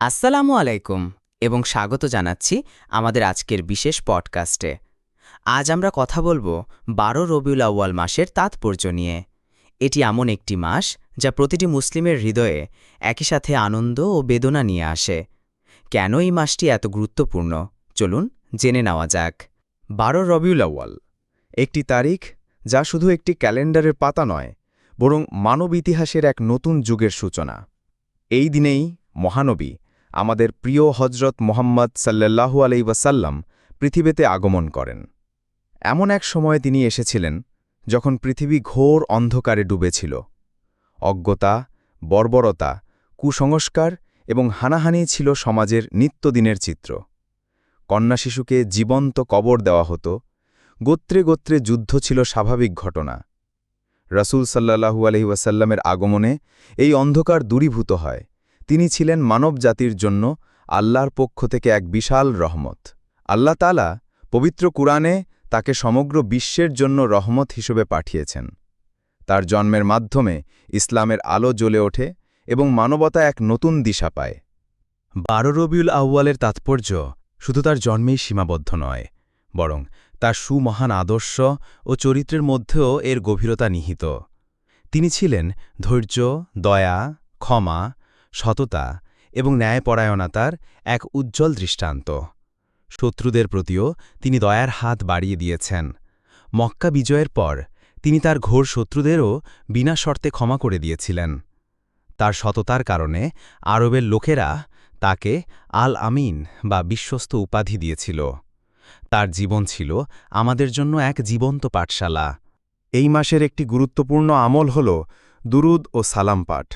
আসসালামু আলাইকুম এবং স্বাগত জানাচ্ছি আমাদের আজকের বিশেষ পডকাস্টে আজ আমরা কথা বলব বারো রবিউল আউয়াল মাসের তাৎপর্য নিয়ে। এটি এমন একটি মাস যা প্রতিটি মুসলিমের হৃদয়ে একই সাথে আনন্দ ও বেদনা নিয়ে আসে। কেন এই মাসটি এত গুরুত্বপূর্ণ? চলুন জেনে নেওয়া যাক। বারো রবিউল আউয়াল একটি তারিখ যা শুধু একটি ক্যালেন্ডারের পাতা নয়, বরং মানব ইতিহাসের এক নতুন যুগের সূচনা। এই দিনেই মহানবী আমাদের প্রিয় হজরত মোহাম্মদ সাল্লাল্লাহু আলাই ওয়াসাল্লাম পৃথিবীতে আগমন করেন। এমন এক সময়ে তিনি এসেছিলেন যখন পৃথিবী ঘোর অন্ধকারে ডুবেছিল। অজ্ঞতা, বর্বরতা, কুসংস্কার এবং হানাহানি ছিল সমাজের নিত্যদিনের চিত্র। কন্যা শিশুকে জীবন্ত কবর দেওয়া হতো। গোত্রে গোত্রে যুদ্ধ ছিল স্বাভাবিক ঘটনা। রসুল সাল্লাহু আলহি আগমনে এই অন্ধকার দূরীভূত হয়। তিনি ছিলেন মানব জাতির জন্য আল্লাহর পক্ষ থেকে এক বিশাল রহমত। আল্লাহ তালা পবিত্র কুরআনে তাকে সমগ্র বিশ্বের জন্য রহমত হিসেবে পাঠিয়েছেন। তার জন্মের মাধ্যমে ইসলামের আলো জ্বলে ওঠে এবং মানবতা এক নতুন দিশা পায়। বারো রবিউল আউ্য়ালের তাৎপর্য শুধু তার জন্মেই সীমাবদ্ধ নয়, বরং তার সুমহান আদর্শ ও চরিত্রের মধ্যেও এর গভীরতা নিহিত। তিনি ছিলেন ধৈর্য, দয়া, ক্ষমা সততা এবং ন্যায়পরায়ণতার এক উজ্জ্বল দৃষ্টান্ত। শত্রুদের প্রতিও তিনি দয়ার হাত বাড়িয়ে দিয়েছেন। মক্কা বিজয়ের পর তিনি তার ঘোর শত্রুদেরও বিনা শর্তে ক্ষমা করে দিয়েছিলেন। তার সততার কারণে আরবের লোকেরা তাকে আল আমিন বা বিশ্বস্ত উপাধি দিয়েছিল। তার জীবন ছিল আমাদের জন্য এক জীবন্ত পাঠশালা। এই মাসের একটি গুরুত্বপূর্ণ আমল হল দুরুদ ও সালাম পাঠ।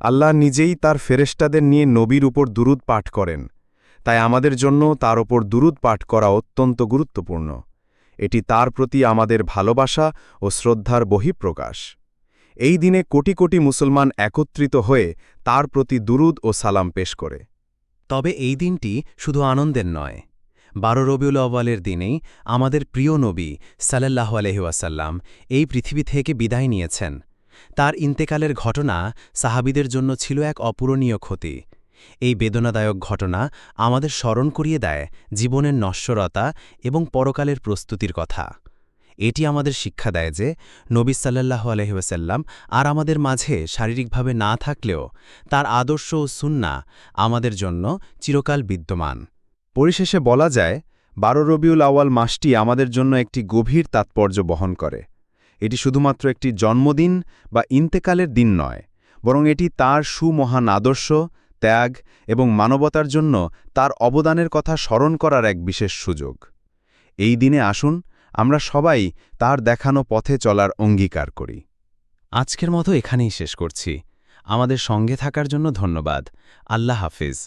আল্লাহ নিজেই তার ফেরেস্টাদের নিয়ে নবীর উপর দুরুদ পাঠ করেন। তাই আমাদের জন্য তার ওপর দুরুদ পাঠ করা অত্যন্ত গুরুত্বপূর্ণ। এটি তার প্রতি আমাদের ভালোবাসা ও শ্রদ্ধার বহিঃপ্রকাশ। এই দিনে কোটি কোটি মুসলমান একত্রিত হয়ে তার প্রতি দুরুদ ও সালাম পেশ করে। তবে এই দিনটি শুধু আনন্দের নয়। বারো রবিউল আব্বালের দিনেই আমাদের প্রিয় নবী সাল্লাহ আলহিউসাল্লাম এই পৃথিবী থেকে বিদায় নিয়েছেন। তার ইন্তেকালের ঘটনা সাহাবিদের জন্য ছিল এক অপূরণীয় ক্ষতি। এই বেদনাদায়ক ঘটনা আমাদের স্মরণ করিয়ে দেয় জীবনের নশ্বরতা এবং পরকালের প্রস্তুতির কথা। এটি আমাদের শিক্ষা দেয় যে নবী সাল্লাহ আলহিউসাল্লাম আর আমাদের মাঝে শারীরিকভাবে না থাকলেও তার আদর্শ ও সুন্না আমাদের জন্য চিরকাল বিদ্যমান। পরিশেষে বলা যায়, বারো রবিউল আওয়াল মাসটি আমাদের জন্য একটি গভীর তাৎপর্য বহন করে। এটি শুধুমাত্র একটি জন্মদিন বা ইন্তেকালের দিন নয়, বরং এটি তার সুমহান আদর্শ, ত্যাগ এবং মানবতার জন্য তার অবদানের কথা স্মরণ করার এক বিশেষ সুযোগ। এই দিনে আসুন, আমরা সবাই তার দেখানো পথে চলার অঙ্গীকার করি। আজকের মতো এখানেই শেষ করছি। আমাদের সঙ্গে থাকার জন্য ধন্যবাদ। আল্লাহ হাফিজ।